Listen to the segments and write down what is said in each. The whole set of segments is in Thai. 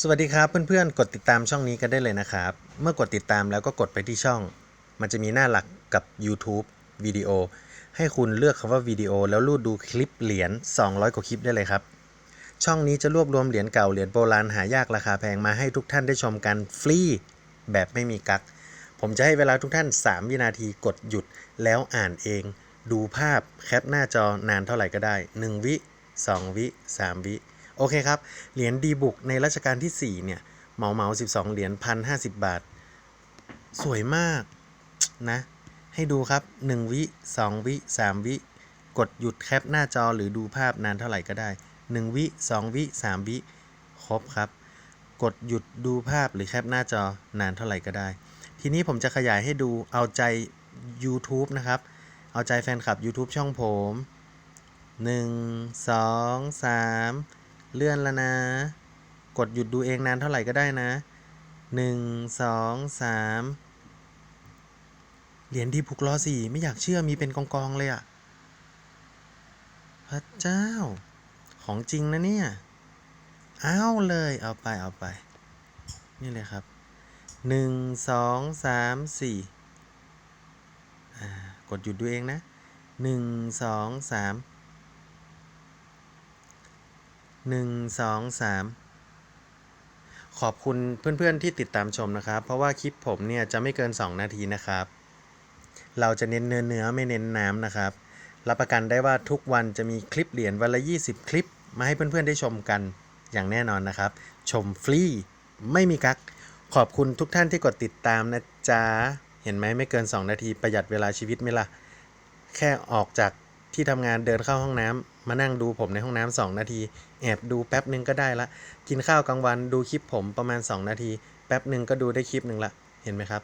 สวัสดีครับเพื่อนๆ กดติดตามช่องนี้กันได้เลยนะครับ เมื่อกดติดตามแล้วก็กดไปที่ช่อง มันจะมีหน้าหลักกับ YouTube วิดีโอ ให้คุณเลือกคำว่าวิดีโอ แล้วรูดดูคลิปเหรียญ200 กว่าคลิปได้เลยครับ ช่องนี้จะรวบรวมเหรียญเก่าเหรียญโบราณหายากราคาแพงมาให้ทุกท่านได้ชมกันฟรีแบบไม่มีกักผมจะให้เวลาทุกท่าน 3 วินาทีกดหยุดแล้วอ่านเอง ดูภาพแคปหน้าจอนานเท่าไหร่ก็ได้ 1 วิ 2 วิ 3 วิ โอเคครับ เหรียญดีบุกในรัชกาลที่ 4 เนี่ยเหมาเหมา12 เหรียญพันห้าสิบบาท สวยมากนะ ให้ดูครับ 1 วิ 2 วิ 3 วิ กดหยุดแคปหน้าจอหรือดูภาพนานเท่าไหร่ก็ได้ 1 วิ 2 วิ 3 วิ ครบครับ กดหยุดดูภาพหรือแคปหน้าจอนานเท่าไหร่ก็ได้ ทีนี้ผมจะขยายให้ดูเอาใจ YouTube นะครับ เอาใจแฟนคลับ YouTube ช่องผม 1 2 3 เลื่อนแล้วนะ กดหยุดดูเองนานเท่าไหร่ก็ได้นะ 1 2 3 เหรียญดีบุกล้อสี่ไม่อยากเชื่อมีเป็นกองกองเลยอะพระเจ้า ของจริงนะเนี่ยเอาเลยเอาไปเอาไป นี่เลยครับหนึ่งสองสามสี่ากดหยุดดูเองนะหนึ่งสองสาม หนึ่งสองสามขอบคุณเพื่อนๆที่ติดตามชมนะครับ เพราะว่าคลิปผมเนี่ยจะไม่เกิน 2 นาทีนะครับ เราจะเน้นเนื้อเนื้อไม่เน้นน้ำนะครับ รับประกันได้ว่าทุกวันจะมีคลิปเหรียญวันละ 20 คลิป มาให้เพื่อนๆได้ชมกันอย่างแน่นอนนะครับ ชมฟรีไม่มีกักขอบคุณทุกท่านที่กดติดตามนะจ๊ะ เห็นไหมไม่เกิน 2 นาทีประหยัดเวลาชีวิตไหมล่ะ แค่ออกจากที่ทำงานเดินเข้าห้องน้ำ มานั่งดูผมในห้องน้ำสองนาที แอบดูแป๊บหนึ่งก็ได้ละ กินข้าวกลางวันดูคลิปผมประมาณ 2 นาที แป๊บหนึ่งก็ดูได้คลิปหนึ่งละ เห็นไหมครับ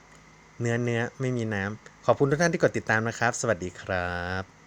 เนื้อเนื้อไม่มีน้ำขอบคุณทุกท่านที่กดติดตามนะครับ สวัสดีครับ